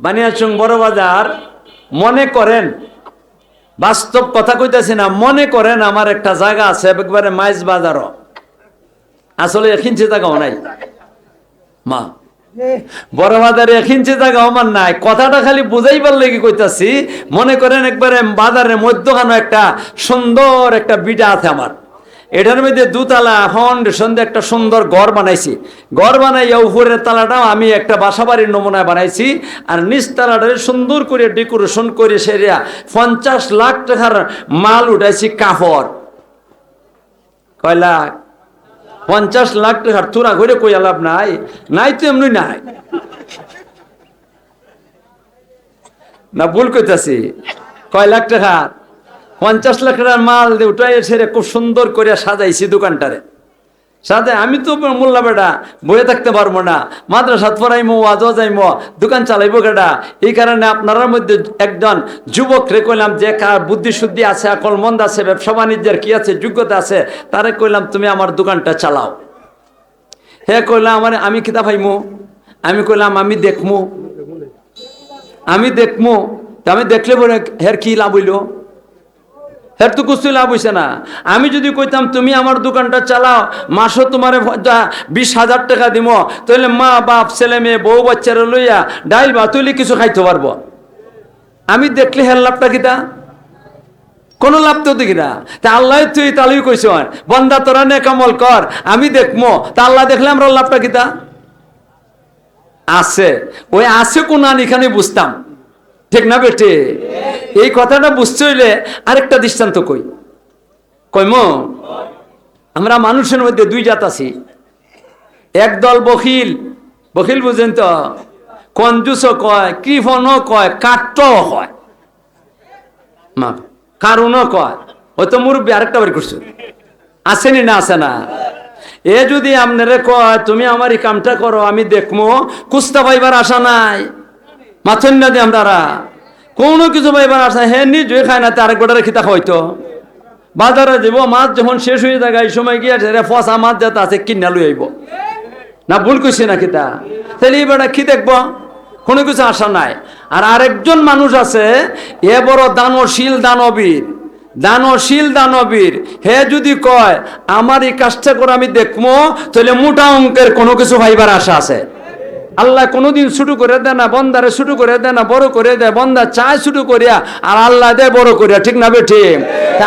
বানিয়াচং বড় বাজার, মনে করেন, বাস্তব কথা কইতেছি না, মনে করেন আমার একটা জায়গা আছে, একবারে মাইজ বাজারও। আসলে এখিনছি জায়গাও নাই। মা, বড় বাজারে এখিনছি জায়গা আমার নাই। কথাটা খালি বুঝাইবার লেগে কইতাছি, মনে করেন একবারে বাজারের মধ্যখানে একটা সুন্দর একটা বিটা আছে আমার। এটার মধ্যে দুতলা ফাউন্ডেশন সন্ধ্যে একটা সুন্দর ঘর বানাইছি। ঘর বানাইয়া উপরের তালাটাও আমি একটা বাসা বাড়ির নমুনায় বানাইছি আর নিচ তালাটা সুন্দর করে ডেকোরেশন করে সেরিয়া পঞ্চাশ লাখ টাকার মাল উঠাইছি কাপড়। কয় লাখ? পঞ্চাশ লাখ টাকার তুরা করে কই লাভ নাই নাই তো এমনি নাই। না ভুল কইতাছি। কয় লাখ টাকা পঞ্চাশ লাখ টাকার মাল দিয়ে উঠাই ছেড়ে খুব সুন্দর করে সাজাইছি দোকানটারে। সাথে আমি তো মোল্লা বেটা বয়ে থাকতে পারব না। মাদ্রাসাত পড়াইমো, ওয়াজও যাইমো, দোকান চালাইবো কেটা এই কারণে আপনার মধ্যে একজন যুবক রে কইলাম, যে কার বুদ্ধি শুদ্ধি আছে, আকল মন্দ আছে, ব্যবসা বাণিজ্যের কি আছে, যোগ্যতা আছে, তারে কইলাম, তুমি আমার দোকানটা চালাও। হে কইলাম, আমার, আমি কিতা পাইমু? আমি কইলাম, আমি দেখমু। আমি দেখমু। আমি দেখলে পরে হের কি লাভ হইল? হের তো কুস্তি লাভ হইছে না। আমি যদি কইতাম, তুমি আমার দোকানটা চালাও মাসও তোমার বিশ হাজার টাকা দিব তাহলে মা, বাপ, ছেলে, মেয়ে, বউ, বাচ্চারা লইয়া ডাইল বা তুলি কিছু খাইতে পারব। আমি দেখলে হের লাভটা কিতা? কোনো লাভ তো দেখি না। তা আল্লাহ তুই তালুই কইছ, বন্দা, তোরা নে কামল কর, আমি দেখমো। তা আল্লাহ দেখলে আমরা লাভটা কিতা? আছে। ওই আছে কোন আন এখানে বুঝতাম। ঠিক না বেটে? এই কথাটা বুঝতে হইলে আরেকটা দৃষ্টান্ত কই। কইম আমরা মানুষের মধ্যে দুই জাত আছি। একদল বখিল। বখিল বুঝেন তো? কঞ্জুসও কয় কৃপণও কয় কাট্টও কয়। মা কয়। ও তো মুরব্বী আরেকটা বাড়ি করছ। আসেনি না আসে না? এ যদি আপনারে কয়, তুমি আমার এই কামটা করো, আমি দেখব কুস্তা পাইবার আশা নাই। মাথন না দিয়ে আমরা কোনো কিছু পাইবার আশা হে, নিজে খায় না তার গোটারে খিতা হয়তো বাজারে যাব মাছ যখন শেষ হয়ে যায়, এই সময় গিয়ে রে, ফসা মাছ যাতে আছে, কিনা লই আইব। না, ভুল কইছি না খিতা। তাহলে এবার কি দেখব? কোনো কিছু আশা নাই। আর আরেকজন মানুষ আছে, এ বড় দানশীল দানবীর। দানশীল দানবীর। হে, যদি কয় আমার এই কাজটা করে আমি দেখব, তাহলে মোটা অঙ্কের কোনো কিছু ভাইবার আশা আছে। আল্লাহ কোনোদিন ছুটু করে দেয় না, বন্দারে ছুটু করে দেয় না, বড় করে দেয়, বন্দা চায় ছুটু করিয়া, আর আল্লাহ দেয় বড় করিয়া। ঠিক না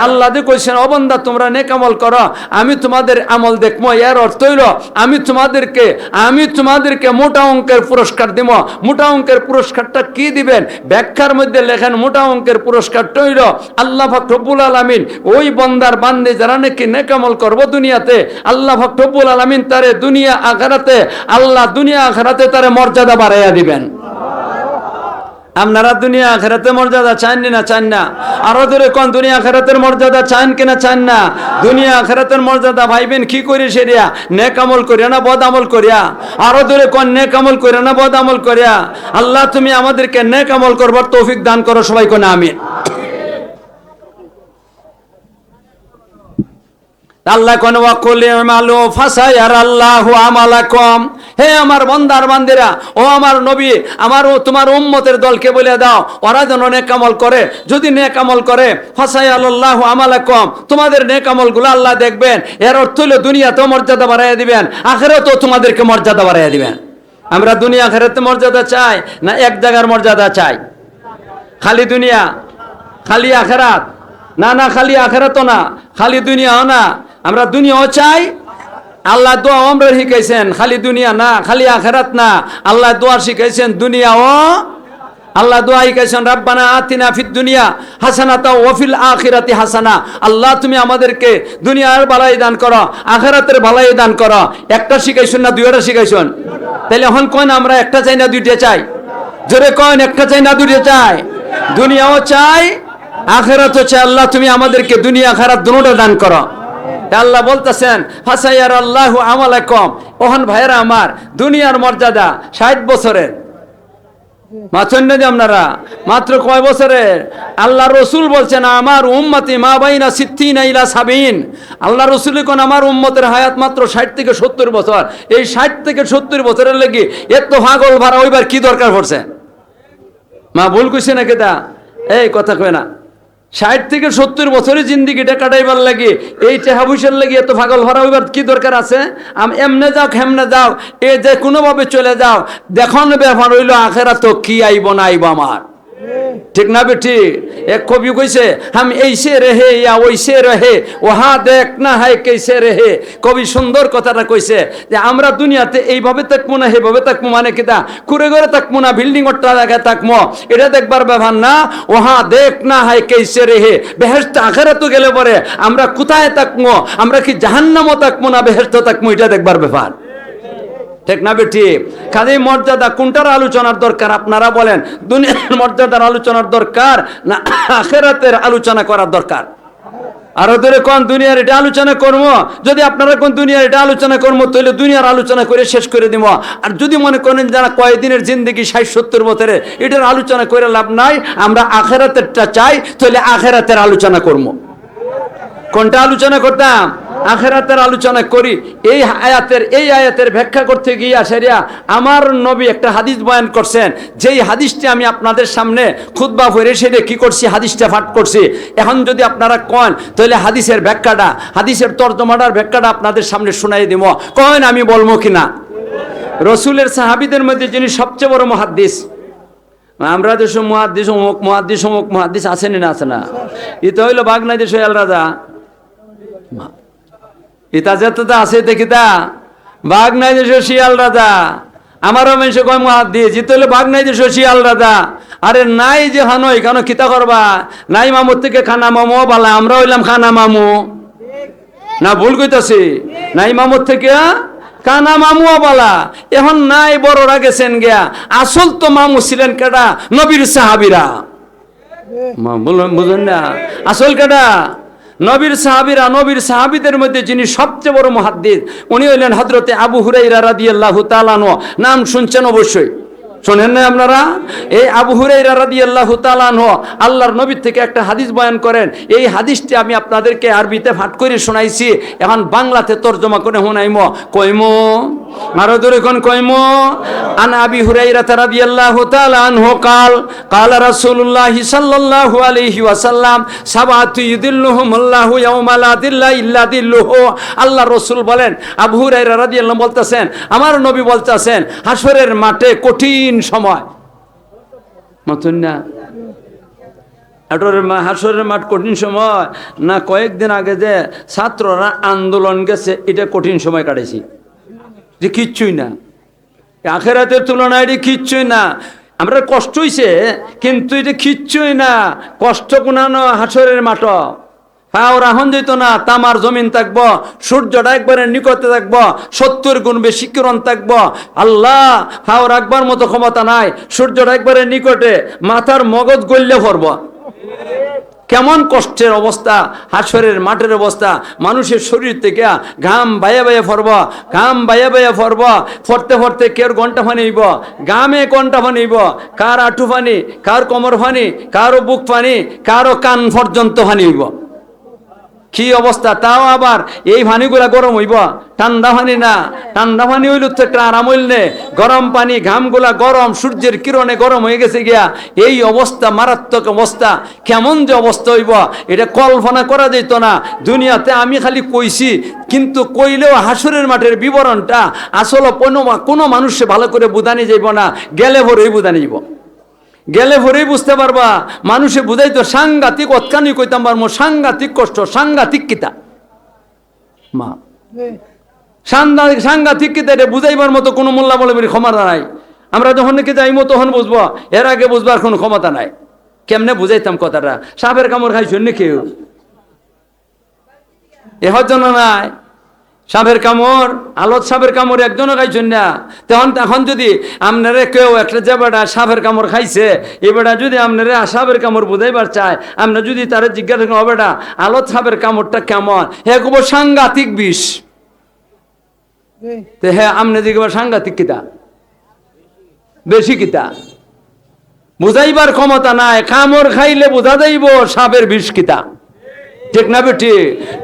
আল্লাহ কইছেন অবন্দা তোমরা নেকামল করো। আমি তোমাদের আমল দেখব এর অর্থ হইল, আমি তোমাদেরকে আমি তোমাদেরকে মোটা অঙ্কের পুরস্কার দিব মোটা অঙ্কের পুরস্কারটা কি দিবেন? ব্যাখ্যার মধ্যে লেখেন, মোটা অঙ্কের পুরস্কারটা হইল আল্লাহ ফকরবুল আলমিন, ওই বন্দার বান্দে যারা নাকি নেকামল করব দুনিয়াতে, আল্লাহ ফকরবুল আলমিন তারে দুনিয়া আখারাতে, আল্লাহ দুনিয়া আখারাতে তারে মর্যাদা বাড়াইয়া দিবেন। আপনারা দুনিয়া আখেরাতে মর্যাদা চান না চান না? আরও দূরে কোন, দুনিয়া আখেরাতের মর্যাদা চান কিনা চান না? দুনিয়া আখেরাতের মর্যাদা ভাইবেন কি করে সেরিয়া? নেক আমল করিয়া না বদ আমল করিয়া? আরও দূরে কোন, নেক আমল করিয়া না বদ আমল করিয়া? আল্লাহ তুমি আমাদেরকে নেক আমল করবার তৌফিক দান করো সবাই কোন আমি আল্লাহ কোন ওয়াকুল ইমালু ফাসায়ার আল্লাহু আমালাকুম। হে আমার বন্দার বান্দিরা, ও আমার নবী, আমার ও তোমার উম্মতের দলকে বলে দাও, ওরা যেন নেক আমল করে, যদি নেক আমল করে, ফাসায়াল আল্লাহু আমালাকুম। তোমাদের নেক আমলগুলো আল্লাহ দেখবেন, এর অর্থ হলো দুনিয়াতেও মর্যাদা বাড়াইয়া দিবেন, আখেরাতেও তোমাদেরকে মর্যাদা বাড়াইয়া দিবেন। আমরা দুনিয়া আখেরাতে মর্যাদা চাই, না এক জায়গার মর্যাদা চাই? খালি দুনিয়া, খালি আখেরাত? না না, খালি আখেরাতও না, খালি দুনিয়াও না আমরা দুনিয়াও চাই, আল্লাহ দোয়া আমরা শিখাইছেন, খালি দুনিয়া না, খালি আখেরাত না। আল্লাহ দোয়া শিখাইছেন, দুনিয়াও আল্লাহ দোয়া শিখাইছেন, রাব্বানা আতিনা ফিদ দুনিয়া হাসানাতা ওয়াফিল আখিরাতি হাসানা। আল্লাহ, তুমি আমাদেরকে দুনিয়ার ভালাই দান করো, আখেরাতের বালাই দান করো। একটা শিখাইছেন না, দুইটা শিখাইছেন? তাহলে এখন কোন আমরা একটা চাই না, দুইটা চাই? জোরে কন, একটা চাই না, দুইটা চাই? দুনিয়াও চাই, আখেরাতও চাই। আল্লাহ, তুমি আমাদেরকে দুনিয়া, আখেরাত দুটোটা দান করো। আল্লাহ বলতেছেন হাসাইয়ার আল্লাহ আমালাকম। ওহন ভাইয়েরা আমার, দুনিয়ার মর্যাদা ষাট বছরের। মাথন্য যে আপনারা, মাত্র কয় বছরের? আল্লাহ রসুল বলছেন, আমার উম্মতি মা বাইনা সিদ্ধিন ইলা সাবিন। আল্লাহ রসুল কোন আমার উম্মতের হায়াত মাত্র ষাট থেকে সত্তর বছর। এই ষাট থেকে সত্তর বছরের লেগে এত ভাগল ভাড়া ওইবার কি দরকার পড়ছে? মা ভুল কইছে না কেতা এই কথা কয় না। ষাট থেকে সত্তর বছরের জিন্দিগিটা কাটাইবার লাগে। এই চেহা পয়সার লাগে এত পাগল ভরা হইবার কি দরকার আছে? আম এমনে যাও হেমনে যাও, এ যে কোনোভাবে চলে যাও। দেখন ব্যাপার হইল আখেরা তো কি আইব না আইব আমার। ঠিক না বেটি? এক কবি কইছে, হাম এইসে রেহে ইয়া ওইসে রেহে, ওহা দেখ না হায় কেসে রেহে। কবি সুন্দর কথাটা কইছে, যে আমরা দুনিয়াতে এইভাবে থাকব না, সেইভাবে থাকব মানে কিতা কুড়ে ঘরে থাকব না, বিল্ডিং ওটা জায়গায় থাকব এটা দেখবার ব্যাপার না, ওহা দেখ না হায় কেসে রেহে। বেহেস্ত আখেরা তো গেলে পরে আমরা কোথায় থাকব আমরা কি জাহান্নামও থাকব না বেহেস্ত থাকব এটা দেখবার ব্যাপার। ঠিক না বেটি কাজে মর্যাদা, কোনটার আলোচনার দরকার? আপনারা বলেন, দুনিয়ার মর্যাদার আলোচনার দরকার না আখেরাতের আলোচনা করার দরকার? আরও ধরে কোন দুনিয়ার এটা আলোচনা করব? যদি আপনারা কোন দুনিয়ার এটা আলোচনা করব, তাহলে দুনিয়ার আলোচনা করে শেষ করে দিব। আর যদি মনে করেন যারা কয়েকদিনের জিন্দগি, ষাট, সত্তর বছরে এটার আলোচনা করে লাভ নাই, আমরা আখেরাতেরটা চাই, তাহলে আখেরাতের আলোচনা করব। কোনটা আলোচনা করতাম? আখেরাতের আলোচনা করি, এই আয়াতের এই আয়াতের ব্যাখ্যা করতে গিয়ে আসারিয়া আমার নবী একটা হাদিস বয়ান করছেন। যেই হাদিসটি আমি আপনাদের সামনে খুদ্া ভরে সেরে কি করছি, হাদিসটা ফাট করছি। এখন যদি আপনারা কন, তাহলে হাদিসের ব্যাখ্যাটা, হাদিসের তর্জমাটার ব্যাখ্যাটা আপনাদের সামনে শোনাই দিব। কন আমি বলব কিনা? রসুলের সাহাবিদের মধ্যে যিনি সবচেয়ে বড় মহাদ্দিস, আমরা দেশ মহাদ্দিস, অমুক মহাদ্দিস অমুক মহাদ্দিস আছেন না আছে না? এটা হইল বাগনাই দেশ রাজা। ইতা যেতে আছে দেখিতা বাঘ নাই দেশ শিয়াল রাজা। আমারও মানুষ কয় মহাদ্দিস ইতে হইল বাঘ নাই দেশ শিয়াল রাজা। আরে নাই যে হানো এখানে কিতা করবা? নাই মামুর থেকে খানা মামু বালা আমরা হইলাম খানা মামু। না ভুল কইতাছি? নাই মামুর থেকে কানা মামু বালা। এখন নাই বড়রা গেছেন গিয়া। আসল তো মামু ছিলেন কেডা? নবীর সাহাবিরা। বুঝুন না। আসল কেডা? নবীর সাহাবিরা, নবীর সাহাবিদের মধ্যে যিনি সবচেয়ে বড় মহাদ্দিস, উনি হইলেন হজরতে আবু হুরাইরা রাদিয়াল্লাহু তালানো নাম শুনছেন অবশ্যই। শোনেন না আপনারা? এই আবু হুরাইরা রাদিয়াল্লাহু তাআলা আনহু আল্লাহর নবীর থেকে একটা হাদিস বয়ান করেন। এই হাদিসটি আমি আপনাদেরকে আরবিতে ফাট করে শোনাইছি। এখন বাংলাতে তর্জমা করে শোনাইম। কইমো? আরও দূরে কোন কইমো? আন আবি হুরাইরা রাদিয়াল্লাহু তাআলা আনহু কাল কাল রাসূলুল্লাহ সাল্লাল্লাহু আলাইহি ওয়াসাল্লাম, সাবাতু ইদিল্লুহুমুল্লাহু ইয়াউমা লা দিল্লা ইল্লা দিল্লুহু। আল্লাহ রাসূল বলেন, আবু হুরাইরা রাদিয়াল্লাহু বলতেছেন, আমার নবী বলতেছেন হাসরের মাঠে কঠিন সময়। মতন না। হাসরের মাঠ কঠিন সময়। না কয়েকদিন আগে যে ছাত্ররা আন্দোলন গেছে, এটা কঠিন সময় কাটেছি। যে কিচ্ছুই না। আখেরাতের তুলনায় এটি কিচ্ছুই না। আমরা কষ্ট হইছে, কিন্তু এটা কিচ্ছুই না। কষ্ট কোনানো হাসরের মাঠ। হ্যাঁ রাহন যেত না, তামার জমিন থাকব, সূর্যটা একবারে নিকটে থাকব, সত্তর গুণ বেশি কিরণ থাকব। আল্লাহ হাও রাখবার মতো ক্ষমতা নাই, সূর্যটা একবারে নিকটে, মাথার মগজ গল্লে ভরব। কেমন কষ্টের অবস্থা, হাসরের মাঠের অবস্থা, মানুষের শরীর থেকে ঘাম বাইয়া বাইয়া ফরব ঘাম বাইয়া বাইয়া ফরব ফরতে ফরতে কের ঘণ্টা ফানিব গামে ঘণ্টা ফানিব কার আঁটু ফানি, কার কোমর ফানি, কারও বুক ফানি, কারও কান পর্যন্ত ফানিব কি অবস্থা? তাও আবার এই পানিগুলা গরম হইব? ঠান্ডা পানি না। ঠান্ডা পানি হইল তো একটা আরাম হইল গরম পানি, ঘামগুলা গরম, সূর্যের কিরণে গরম হয়ে গেছে গিয়া। এই অবস্থা, মারাত্মক অবস্থা। কেমন যে অবস্থা হইব? এটা কল্পনা করা যেত না। দুনিয়াতে আমি খালি কইছি, কিন্তু কইলেও হাসুরের মাঠের বিবরণটা আসলে কোনো কোনো মানুষে ভালো করে বুঝানি যাইব না। গেলে ভরেই বুঝানি যাইব। গেলে ভরেই বুঝতে পারবা, মানুষে বুঝাই তো সাংঘাতিক অৎকানি কইতাম পারব সাংঘাতিক কষ্ট, সাংঘাতিক কিতা? মা সাংঘাতিক সাংঘাতিক কিতা, এটা বুঝাইবার মতো কোনো মোল্লা বলে ক্ষমতা নাই। আমরা যখন নাকি যাইমো, তখন বুঝব, এর আগে বুঝবার কোনো ক্ষমতা নাই। কেমনে বুঝাইতাম কথাটা? সাপের কামড় খাইছেন না কেউ এহর জন্য নাই? সাপের কামড় আলত সাপের কামড় একজনও খাইছেন না। তখন তখন যদি আপনারে কেউ একটা যে বেটা সাপের কামড় খাইছে এ বেটা যদি আপনারে সাপের কামড় বুঝাইবার চায় আপনি যদি তারা জিজ্ঞাসা করেন "ও বেটা আলত সাপের কামড়টা কেমন? হে কব সাংঘাতিক বিষ। তো হ্যাঁ আপনি জিজ্ঞাসা সাংঘাতিক কিতা? বেশি কিতা? বুঝাইবার ক্ষমতা নাই। কামড় খাইলে বোঝা যাইব সাপের বিষ কিতা। ঠিক না বেটি?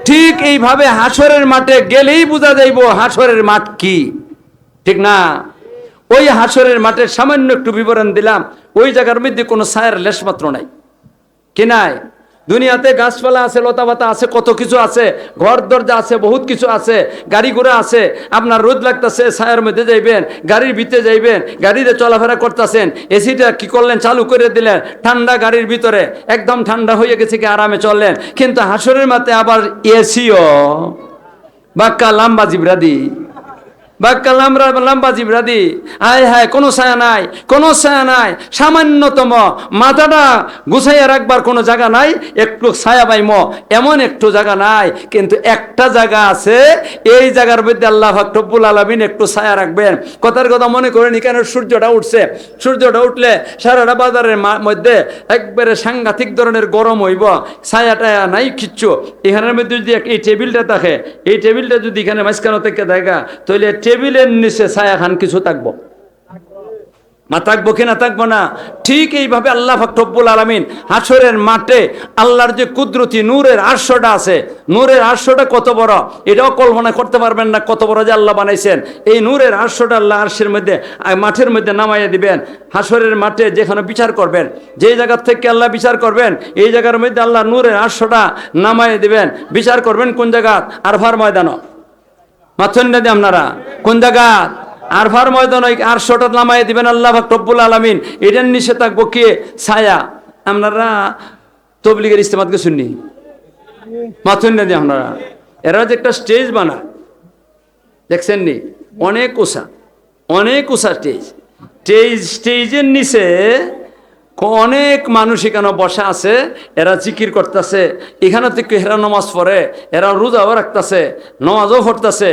ঠিক এইভাবে হাসরের মাঠে গেলেই বোঝা যাইব হাসরের মাঠ কি। ঠিক না? ওই হাসরের মাঠে সামান্য একটু বিবরণ দিলাম, ওই জায়গার মধ্যে কোনো সায়ের লেশমাত্র নাই। কি নাই? দুনিয়াতে গাছপালা আছে, লতাপাতা আছে, কত কিছু আছে, ঘর দরজা আছে, বহুত কিছু আছে, গাড়ি ঘোড়া আছে, আপনার রোদ লাগতেছে, ছায়ার মধ্যে যাইবেন, গাড়ির ভিতরে যাইবেন, গাড়িতে চলাফেরা করতেছেন, এসিটা কি করলেন, চালু করে দিলেন, ঠান্ডা গাড়ির ভিতরে, একদম ঠান্ডা হয়ে গেছে কি আরামে চললেন, কিন্তু হাসরের মাথায় আবার এসিও। বাক্কা লাম্বা জিব্রাদি। বাক্কা লাম্বা লাম্বা জিব্রাদি আয় হায়, কোনো ছায়া নাই, কোনো ছায়া নাই। সামান্যতম মাথাটা গুছাইয়া রাখবার কোনো জায়গা নাই, একটু ছায়া পাইম, এমন একটু জায়গা নাই, কিন্তু একটা জায়গা আছে, এই জায়গার মধ্যে আল্লাহ ফাকরবুল আলমিন একটু ছায়া রাখবেন। কথার কথা মনে করেন, এখানে সূর্যটা উঠছে। সূর্যটা উঠলে সারাটা বাজারের মধ্যে একবারে সাংঘাতিক ধরনের গরম হইব, ছায়া টায়া নাই কিচ্ছু। এখানের মধ্যে যদি এই টেবিলটা থাকে, এই টেবিলটা যদি এখানে মাঝখানে থেকে দেখা, তাহলে টেবিলের নিচে ছায়া খান কিছু থাকব। মা থাকব কি না থাকব না? ঠিক এইভাবে আল্লাহ ফকরব্বুল আলমিন হাসরের মাঠে আল্লাহর যে কুদরতি নূরের আটশোটা আছে, নূরের আটশোটা কত বড়? এটাও কল্পনা করতে পারবেন না কত বড় যে আল্লাহ বানাইছেন। এই নূরের আটশোটা আল্লাহ আরশের মধ্যে মাঠের মধ্যে নামাইয়া দিবেন। হাসরের মাঠে যেখানে বিচার করবেন, যেই জায়গার থেকে আল্লাহ বিচার করবেন, এই জায়গার মধ্যে আল্লাহ নূরের আটশোটা নামাইয়া দিবেন। বিচার করবেন কোন জায়গা? আরফার ময়দানও মাথন নদী আপনারা। কোন জায়গা? আরফার ময়দান ওই আটশোটা নামাই দিবেন আল্লাহ রব্বুল আলমিন। এটার নিচে থাকব কে? ছায়া। আপনারা তবলিগের ইস্তেমাতকে শুননি মাথন নদী আপনারা। এরা যে একটা স্টেজ বানা দেখছেন নি? অনেক উষা অনেক উষা স্টেজ। স্টেজ স্টেজের নিচে অনেক মানুষ এখানে বসা আছে এরা জিকির করতেছে এখানে থেকে হেরা নমাজ পড়ে এরা রোজাও রাখতেছে নমাজও পড়তেছে।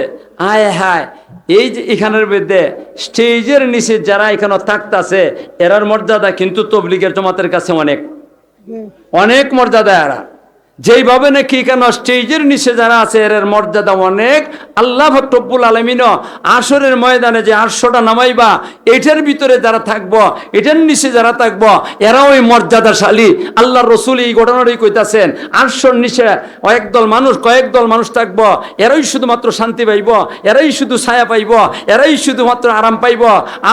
আয় হায় এই যে এখানের মধ্যে স্টেজের নিচে যারা এখানে থাকতেছে এরার মর্যাদা কিন্তু তবলিগের জমাতের কাছে অনেক। অনেক মর্যাদা এরা। যেইভাবে নাকি কেন স্টেজের নিচে যারা আছে এর মর্যাদা অনেক। আল্লাহ ভক্তব্বুল আলমিনও আসরের ময়দানে যে আটশোটা নামাইবা, এটার ভিতরে যারা থাকব, এটার নিচে যারা থাকব, এরাও ওই মর্যাদাশালী। আল্লাহ রসুল এই ঘটনাটাই কইতাছেন আটশোর নিচে কয়েকদল মানুষ কয়েকদল মানুষ থাকব, এরাই শুধুমাত্র শান্তি পাইব, এরাই শুধু ছায়া পাইব, এরাই শুধুমাত্র আরাম পাইব,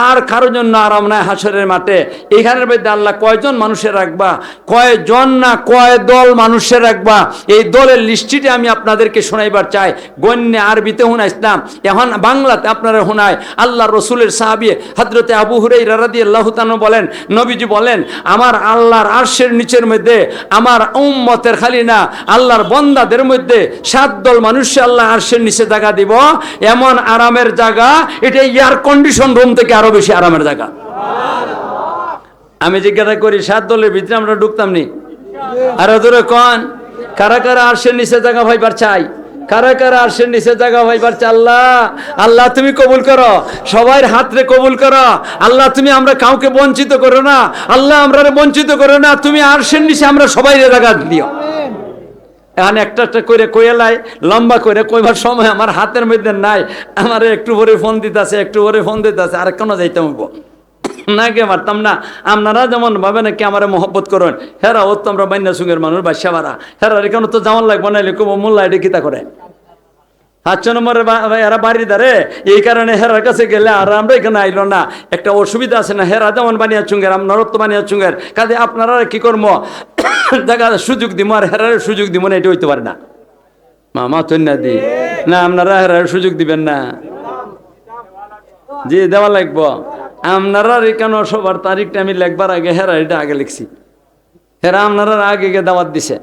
আর কারোর জন্য আরাম নাই হাসরের মাঠে। এখানের মধ্যে আল্লাহ কয়জন মানুষের রাখবা? কয়জন না কয় দল মানুষের রাখবা। এই দলের লিস্টিটি আমি আপনাদেরকে শোনাইবার চাই। গণ্যে আরবিতে হুনা ইসলাম। এখন বাংলাতে আপনারা শোনায় আল্লাহ রসুলের সাহাবি হজরতে আবু হুরাই রাদি আল্লাহ বলেন, নবীজি বলেন, আমার আল্লাহর আরশের নিচের মধ্যে, আমার উম্মতের খালি না, আল্লাহর বন্দাদের মধ্যে সাত দল মানুষে আল্লাহ আরশের নিচে জায়গা দিব। এমন আরামের জায়গা এটা এয়ার কন্ডিশন রুম থেকে আরও বেশি আরামের জায়গা। আমি জিজ্ঞাসা করি, সাত দলের ভিতরে আমরা ঢুকতাম নি? আর কন। কারা কারা আরশের নিচে জায়গা ভাইবার চাই? কারা কারা আরশের নিচে জায়গা ভাইবার চাই? আল্লাহ আল্লাহ তুমি কবুল করো। সবাই হাতরে কবুল করো। আল্লাহ, তুমি আমরা কাউকে বঞ্চিত করো না। আল্লাহ আমরা বঞ্চিত করো না। তুমি আরশের নিচে আমরা সবাই জায়গা দিও। এখন একটা একটা করে কইলাই লম্বা করে কইবার সময় আমার হাতের মধ্যে নাই। আমার একটু ভরে ফোন দিতেছে, একটু ভরে ফোন দিতেছে আর কোনো যাইতে হইব। না কে পারতাম না। আপনারা যেমন ভাবে নাকি আমার মহব্বত করেন, হেরা ও তো আমরা বাইনা সুঙ্গের মানুষ, বাসা বাড়া হেরা এখানে তো যেমন লাগবে না লিখব মোল্লা এটা কিতা করে? সাতশো নম্বরের এরা বাড়ি দাঁড়ে এই কারণে হেরার কাছে গেলে আর আমরা এখানে আইলো না। একটা অসুবিধা আছে না, হেরা যেমন বানিয়া চুঙ্গের আপনারও তো বানিয়া চুঙ্গের, কাজে আপনারা কি করব? দেখা সুযোগ দিব আর হেরার সুযোগ দিব না, এটা হইতে পারে না। মামা তো না দি। না, আপনারা হেরার সুযোগ দিবেন না। জি, দেওয়া লাগবো। আপনারা এখানে সবার তারিখটা আমি লেখবার আগে হেরা এটা আগে লিখছি। হেরা আপনারা আগে গিয়ে দাওয়াত দিছে।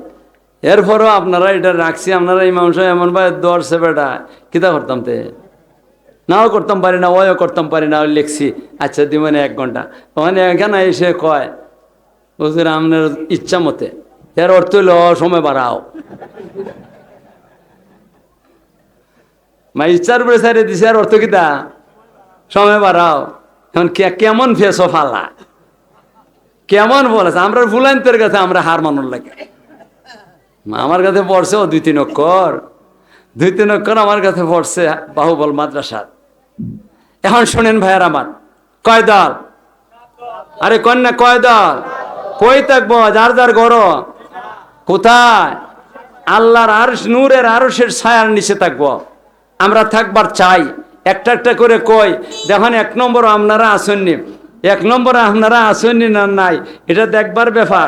এরপরও আপনারা এটা রাখছি, আপনারা এই মানুষ এমন ভাই দর্শে বেটা, কিতা করতাম তে? নাও করতাম পারি না, ওয়ও করতাম পারি না, ওই লিখছি আচ্ছা দি মানে এক ঘণ্টা। ওখানে এখানে এসে কয় বুঝলেন আপনার ইচ্ছা মতে, এর অর্থ হইল সময় বাড়াও। মা ইচ্ছার উপরে সাইরে দিছে আর অর্থ কিতা? সময় বাড়াও। এখন কেমন ফেসো ফালা? কেমন বলেছে? আমরা ভুলান্তর কাছে আমরা হার মানুষ লাগে। আমার কাছে পড়ছে ও দুই তিন অক্ষর। দুই তিন অক্ষর আমার কাছে পড়ছে বাহুবল মাদ্রাসা এখন শোনেন ভাইয়ার আমার, কয় দল? আরে কন্যা, কয় দল? কই থাকব? যার যার গর কোথায়? আল্লাহর আরশ, নূরের আরশের ছায়ার নিচে থাকব। আমরা থাকবার চাই। একটা একটা করে কয়, দেখুন এক নম্বর আপনারা আসেননি। এক নম্বর আপনারা আসেননি না নাই? এটা দেখবার ব্যাপার।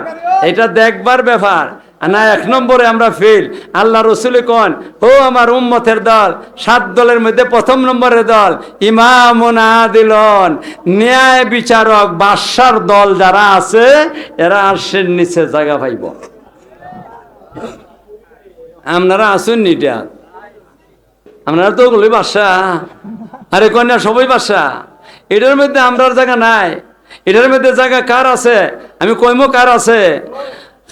এটা দেখবার ব্যাপার। না, এক নম্বরে আমরা ফেল আল্লাহ রসুল কন, ও আমার উম্মতের দল, সাত দলের মধ্যে প্রথম নম্বরের দল ইমাম আদিলন, ন্যায় বিচারক, বাদশার দল যারা আছে, এরা আর্শের নিচে জায়গা পাইব। আপনারা আসুন নিটা আপনারা তো ওগুলোই বাসা। আরে কন্যা, সবাই বাসা। এটার মধ্যে আমরার জায়গা নাই। এটার মধ্যে জায়গা কার আছে? আমি কইমো কার আছে?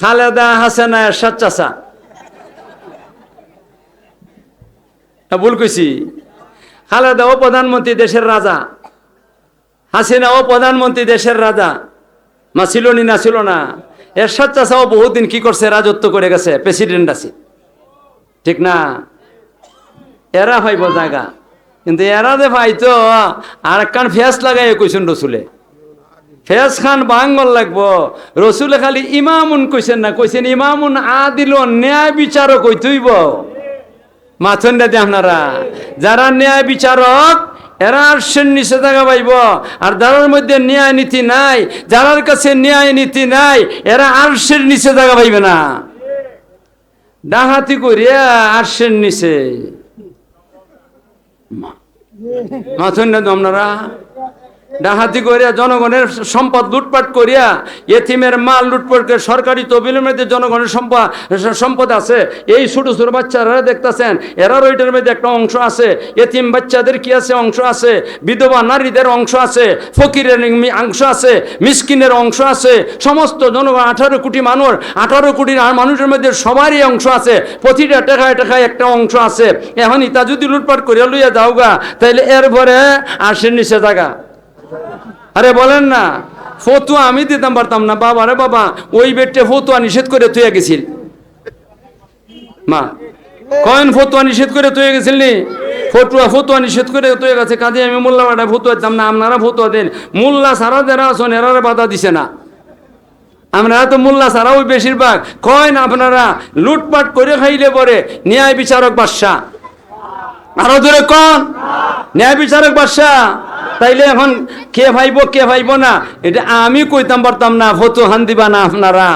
খালেদা হাসানা এরশাদ চাচা। ভুল কইছি। খালেদা ও প্রধানমন্ত্রী দেশের রাজা। হাসিনা ও প্রধানমন্ত্রী দেশের রাজা। মা ছিল নি, না ছিল না। এর এরশাদ চাচাও বহুদিন কি করছে, রাজত্ব করে গেছে, প্রেসিডেন্ট আছে। ঠিক না? এরা পাইব জায়গা কিন্তু এরা যে পাইতো আর একখান ফেস লাগাই কইছেন রসুলে। ফেস খান বাঙ্গল লাগবো। রসুলে খালি ইমামুন কইছেন না, কইছেন ইমামুন আদিল ন্যায় বিচারক কই তুইব মাথন দে আপনারা যারা ন্যায় বিচারক, এরা আর্শের নিচে জায়গা পাইব আর যারার মধ্যে ন্যায় নীতি নাই, যারার কাছে ন্যায় নীতি নাই, এরা আর্শের নিচে জায়গা পাইবে না। ডাহাতি করিয়া আর্শের নিচে মাথুন না আপনারা ডাহাতি করিয়া জনগণের সম্পদ লুটপাট করিয়া এতিমের মাল লুটপাট করে সরকারি তহবিলের মধ্যে জনগণের সম্পদ সম্পদ আছে। এই ছোট ছোট বাচ্চারা দেখতেছেন এরার ওইটার মধ্যে একটা অংশ আছে এথিম বাচ্চাদের কি আছে? অংশ আছে। বিধবা নারীদের অংশ আছে, ফকিরের অংশ আছে, মিসকিনের অংশ আছে। সমস্ত জনগণ আঠারো কোটি মানুষ, আঠারো কোটি মানুষের মধ্যে সবারই অংশ আছে। প্রতিটা টাকায় টাকায় একটা অংশ আছে। এখন ইতা যদি লুটপাট করিয়া লইয়া যাওগা, তাইলে এরপরে আসের নিচে আরে বলেন না, ফতুয়া আমি দিতাম, পারতাম না। বাবা রে বাবা, ওই বেটে ফতুয়া নিষেধ করে তুই গেছিল। মা, কয়েন ফতুয়া নিষেধ করে তুই গেছিল নি? ফতুয়া ফতুয়া নিষেধ করে তুই গেছে। কাজে আমি মোল্লা বাটা ফতুয়া দিতাম না, আপনারা ফতুয়া দেন। মোল্লা সারা যারা আসন এরারে বাধা দিছে না। আমরা তো মোল্লা ছাড়া ওই বেশিরভাগ। কয়েন আপনারা লুটপাট করে খাইলে পরে ন্যায় বিচারক বাদশা আরও দূরে কোন। ন্যায় বিচারক বাদশা তাইলে এখন কে ভাইব কে ভাইব না? এটা আমি কইতাম পারতাম না ফতো হান দিবা না আপনারা।